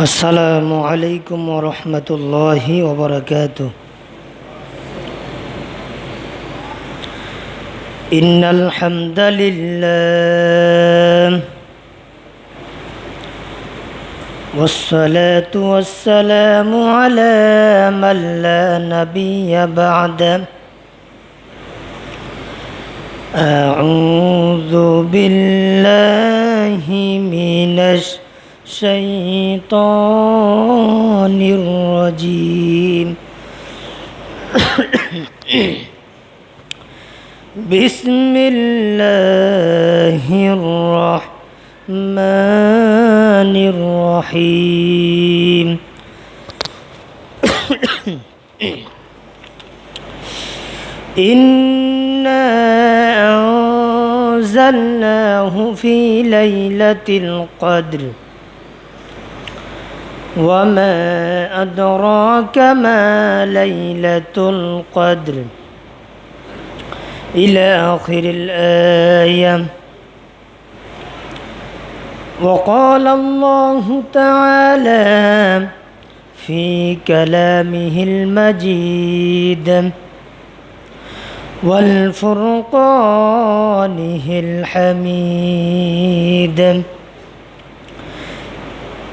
السلام عليكم ورحمة الله وبركاته. إن الحمد لله والصلاة والسلام على من لا نبي بعده أعوذ بالله من الشيطان الرجيم. بسم الله الرحمن الرحيم. إنا أنزلناه في ليلة القدر. وما أدراك ما ليلة القدر إلى آخر الآية وقال الله تعالى في كلامه المجيد والفرقانه الحميد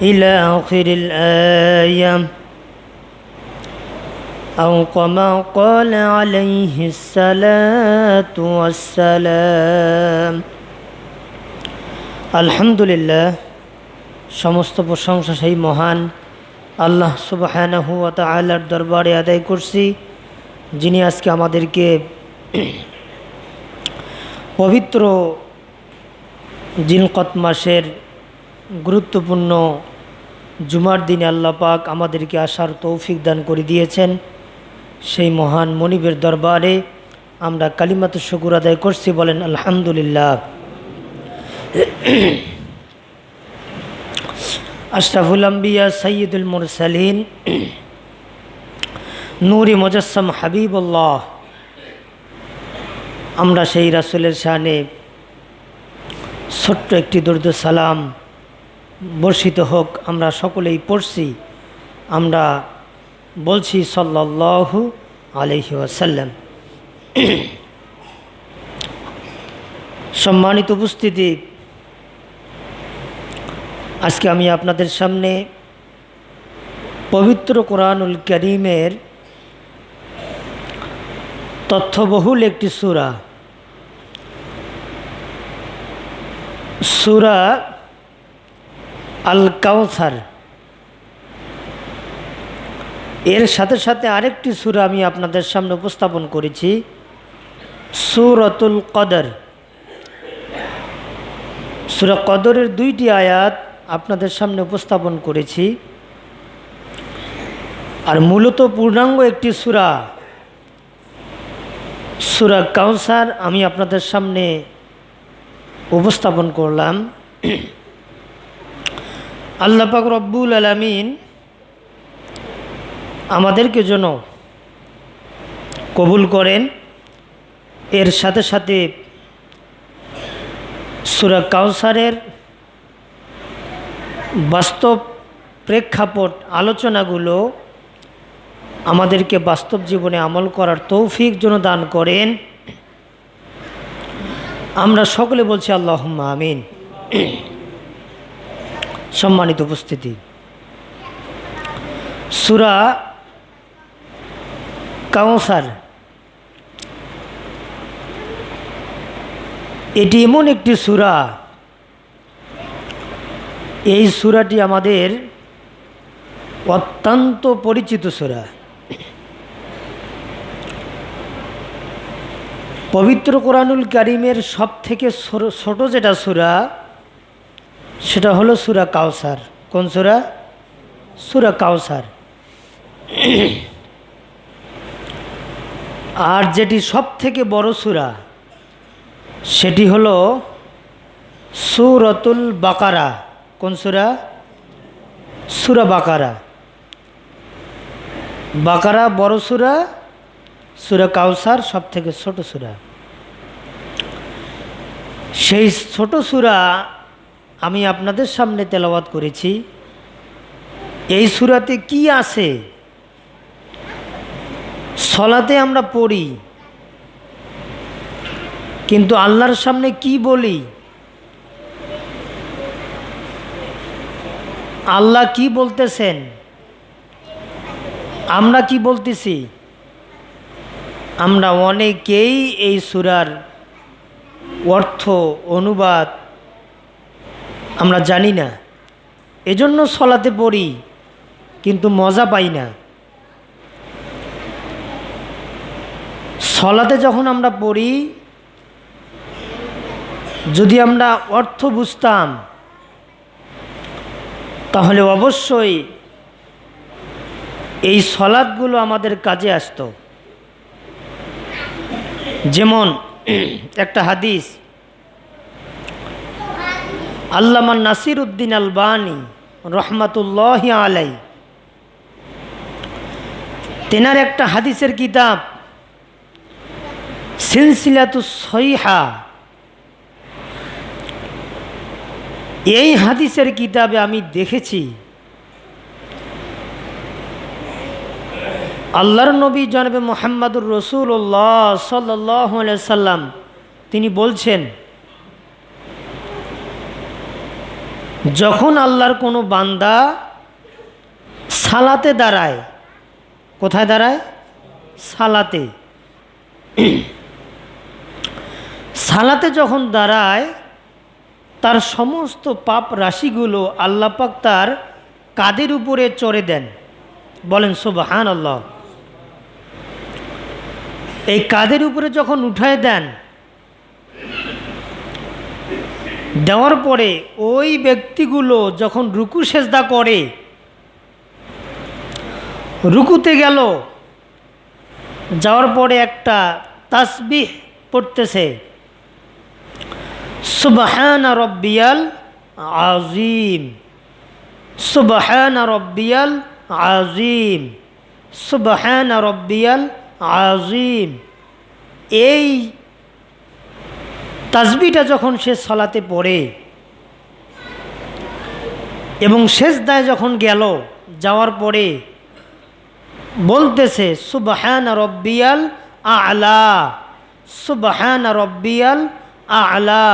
إلى آخر الآية أو كما قال عليه الصلاة والسلام আলহামদুলিল্লাহ সমস্ত প্রশংসা সেই মহান আল্লাহ সুবাহানাহু তালার দরবারে আদায় করছি যিনি আজকে আমাদেরকে পবিত্র জিনকত মাসের গুরুত্বপূর্ণ জুমার দিনে আল্লাহ পাক আমাদেরকে আসার তৌফিক দান করে দিয়েছেন। সেই মহান মনিবের দরবারে আমরা কালিমাত শকুর আদায় করছি, বলেন আলহামদুলিল্লাহ। আশরাফুল আম্বিয়া সৈয়দুল মুরসালিন, নূরি মুজাসম হাবিবুল্লাহ। আমরা সেই রাসুলের শানে ছোট্ট একটি দুর্দ সালাম বর্ষিত হোক, আমরা সকলেই পড়ছি। আমরা বলছি সাল্লাহু আলহি আসাল্লাম সম্মানিত উপস্থিতি, আজকে আমি আপনাদের সামনে পবিত্র কোরআনুল করিমের তথ্যবহুল একটি সুরা। সুরা আল কাউসার এর সাথে সাথে আরেকটি সুরা আমি আপনাদের সামনে উপস্থাপন করেছি, সুরতুল কদর। সুরা কদরের দুইটি আয়াত আপনাদের সামনে উপস্থাপন করেছি। আর মূলত পূর্ণাঙ্গ একটি সুরা সুরা কাউসার আমি আপনাদের সামনে উপস্থাপন করলাম। আল্লাহ পাক রব্বুল আলমিন আমাদেরকে যেন কবুল করেন। এর সাথে সাথে সুরা কাউসারের বাস্তব প্রেক্ষাপট আলোচনাগুলো আমাদেরকে বাস্তব জীবনে আমল করার তৌফিক যেন দান করেন। আমরা সকলে বলছি আল্লাহ আমিন। সম্মানিত উপস্থিতি। সুরা কাউসার। এটি এমন একটি সুরা। এই সুরাটি আমাদের অত্যন্ত পরিচিত সুরা। পবিত্র কোরআনুল কারিমের সব থেকে ছোট যেটা সুরা সেটা হলো সুরা কাউসার কোন সুরা? সুরা কাউসার আর যেটি সব থেকে বড় সুরা, সেটি হলো সুরতুল বাকারা। কোন সুরা? সুরা বাকারা। বাকারা বড় সুরা সুরা কাউসার সব থেকে ছোট সুরা। সেই ছোট সুরা আমি আপনাদের সামনে তেলাওয়াত করেছি। এই সুরাতে কি আছে? সলাতে আমরা পড়ি। কিন্তু আল্লাহর সামনে কি বলি? আল্লাহ কি বলতেছেন? আমরা কি বলতেছি? আমরা অনেকেই এই সুরার অর্থ, অনুবাদ আমরা জানি না। এজন্য সলাতে পড়ি, কিন্তু মজা পাই না। সলাতে যখন আমরা পড়ি, যদি আমরা অর্থ বুঝতাম, তাহলে অবশ্যই এই সলাদগুলো আমাদের কাজে আসতো। যেমন একটা হাদিস আল্লামান নাসির উদ্দিন আলবানি রহমাতুল্লাহ আলাই তেনার একটা হাদিসের কিতাব, সিলসিলাতু সইহা। এই হাদিসের কিতাবে আমি দেখেছি, আল্লাহর নবী জনবে মোহাম্মদুর রসুল্লাহ সাল্লাহ সাল্লাম, তিনি বলছেন যখন আল্লাহর কোনো বান্দা সালাতে দাঁড়ায়, কোথায় দাঁড়ায়? সালাতে। সালাতে যখন দাঁড়ায়, তার সমস্ত পাপ রাশিগুলো আল্লাপাক তার কাদের উপরে চড়ে দেন? বলেন সুবাহান আল্লাহ এই কাদের উপরে যখন উঠায় দেন দেওয়ার পরে ওই ব্যক্তিগুলো যখন রুকু সেজদা করে, রুকুতে গেল, যাওয়ার পরে একটা তাসবিহ পড়তেছে, সুবাহান রব্বিয়াল আজিম সুবাহান রব্বিয়াল আজিম সুবাহান রব্বিয়াল আজিম এই তাজবিটা যখন সে সলাতে পড়ে এবং শেষ দায় যখন গেল, যাওয়ার পরে বলতেছে, সুবহান রব্বিয়াল আলা, সুবহান রব্বিয়াল আলা,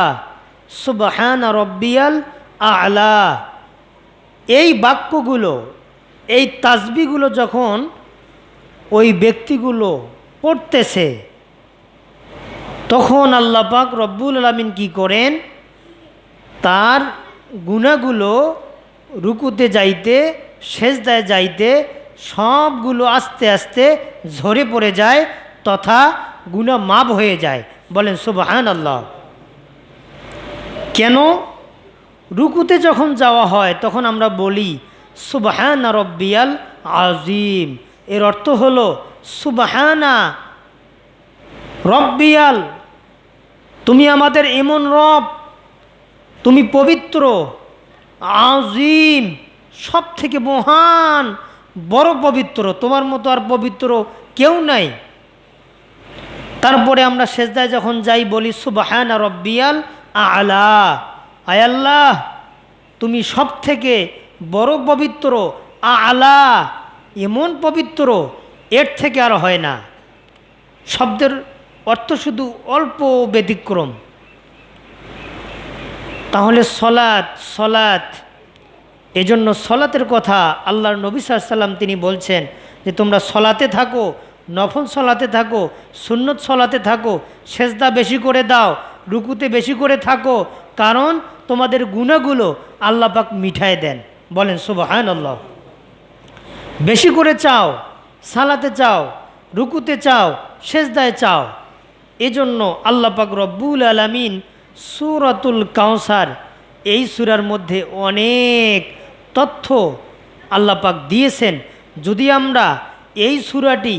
সুবহান রব্বিয়াল আলা। এই বাক্যগুলো, এই তাজবিগুলো যখন ওই ব্যক্তিগুলো পড়তেছে তখন আল্লাহ পাক রব্বুল আলমিন কি করেন? তার গুণাগুলো রুকুতে যাইতে, সেজদায় যাইতে সবগুলো আস্তে আস্তে ঝরে পড়ে যায় তথা গুণা মাপ হয়ে যায়। বলেন সুবাহান আল্লাহ কেন? রুকুতে যখন যাওয়া হয় তখন আমরা বলি, সুবাহানা রব্বিয়াল আজিম এর অর্থ হলো, সুবাহানা রব্বিয়াল তুমি আমাদের এমন রব, তুমি পবিত্র, আজিম সব থেকে মহান, বড় পবিত্র, তোমার মতো আর পবিত্র কেউ নাই। তারপরে আমরা শেষদায় যখন যাই বলি, সুবাহানা রব্বিয়াল আলা আয়াল্লাহ তুমি সব থেকে বড় পবিত্র, আলা, এমন পবিত্র, এর থেকে আর হয় না। শব্দের অর্থ শুধু অল্প ব্যতিক্রম। তাহলে সলাৎ সলাৎ। এজন্য সলাতের কথা আল্লাহর নবী সাল্লাম তিনি বলছেন যে, তোমরা সলাতে থাকো, নফল সলাতে থাকো, সুন্নত সলাতে থাকো, সেজদা বেশি করে দাও, রুকুতে বেশি করে থাকো, কারণ তোমাদের গুণাগুলো আল্লাহ পাক মিঠায় দেন। বলেন সুবাহান আল্লাহ বেশি করে চাও, সালাতে চাও, রুকুতে চাও, সেজদায় চাও। এজন্য আল্লাহ পাক রব্বুল আলমিন সুরাতুল কাউসার এই সুরার মধ্যে অনেক তথ্য আল্লাহ পাক দিয়েছেন। যদি আমরা এই সুরাটি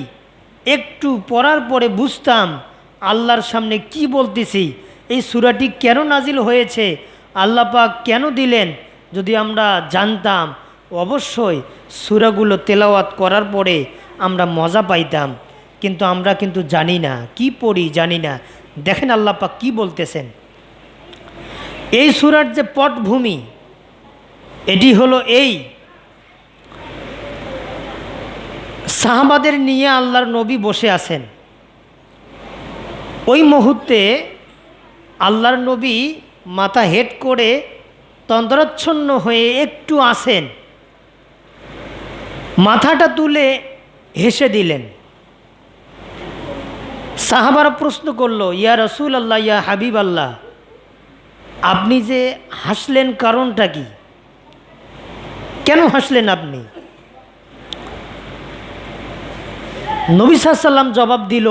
একটু পড়ার পরে বুঝতাম আল্লাহর সামনে কি বলতেছি, এই সুরাটি কেন নাজিল হয়েছে, আল্লাহ পাক কেন দিলেন, যদি আমরা জানতাম, অবশ্যই সুরাগুলো তেলাওয়াত করার পরে আমরা মজা পাইতাম। কিন্তু আমরা কিন্তু জানি না, কি পড়ি জানি না। দেখেন আল্লাহ পাক কি বলতেছেন। এই সুরার যে পটভূমি, এটি হলো এই। সাহাবাদের নিয়ে আল্লাহর নবী বসে আছেন। ওই মুহূর্তে আল্লাহর নবী মাথা হেড করে তন্দ্রাচ্ছন্ন হয়ে একটু আসেন। মাথাটা তুলে হেসে দিলেন। সাহাবারা প্রশ্ন করল, ইয়া রসুল আল্লাহ ইয়া হাবিব আল্লাহ আপনি যে হাসলেন কারণটা কি? কেন হাসলেন আপনি? নবী সাল্লাম জবাব দিল,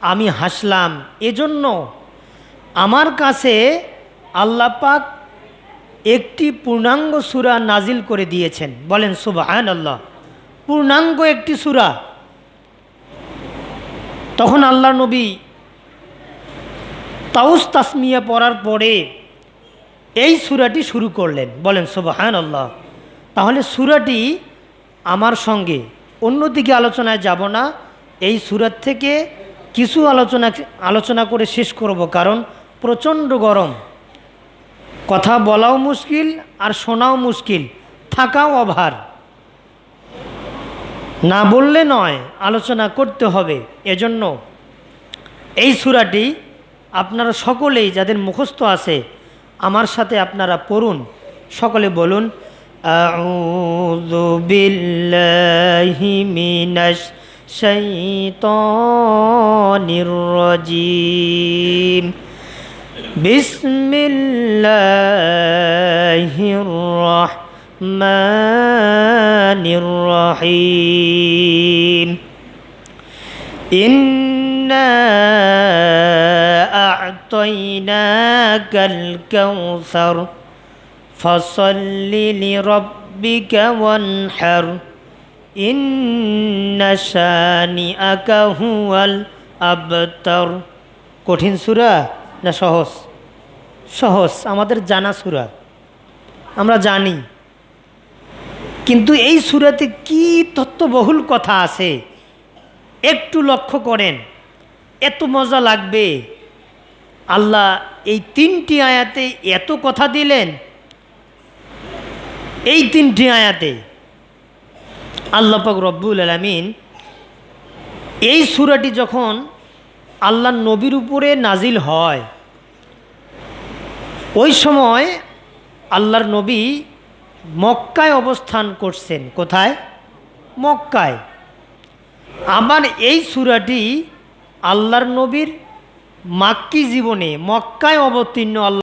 আমি হাসলাম, এজন্য আমার কাছে আল্লাহ পাক একটি পূর্ণাঙ্গ সুরা নাজিল করে দিয়েছেন। বলেন সুবাহান আল্লাহ পূর্ণাঙ্গ একটি সুরা। তখন আল্লাহ নবী তাউস তাসমিয়া পড়ার পরে এই সুরাটি শুরু করলেন। বলেন সুবাহান আল্লাহ তাহলে সুরাটি আমার সঙ্গে, অন্যদিকে আলোচনায় যাব না। এই সুরাত থেকে কিছু আলোচনা আলোচনা করে শেষ করব, কারণ প্রচণ্ড গরম। কথা বলাও মুশকিল আর শোনাও মুশকিল, থাকাও অভার। না বললে নয়, আলোচনা করতে হবে। এজন্য এই সুরাটি আপনারা সকলেই যাদের মুখস্থ আছে, আমার সাথে আপনারা পড়ুন। সকলে বলুন মিনাশ বিসমিল্লাহির রাহমানির রহিম إنا أعطيناك الكوثر فصل لربك وانحر إن شانئك هو الأبتر কঠিন সুরা না সহজ সহজ আমাদের জানা সুরা আমরা জানি কিন্তু এই সুরাতে কি তত্ত্ববহুল কথা আছে? একটু লক্ষ্য করেন। এত মজা লাগবে। আল্লাহ এই তিনটি আয়াতে এত কথা দিলেন। এই তিনটি আয়াতে আল্লাহ পাক রব্বুল আলমিন এই সুরাটি যখন আল্লাহ নবীর উপরে নাজিল হয়, ওই সময় আল্লাহর নবী মক্কায় অবস্থান করছেন। কোথায়? মক্কায়। আমার এই সুরাটি আল্লাহর নবীর মাক্কি জীবনে মক্কায় অবতীর্ণ আল্লাহ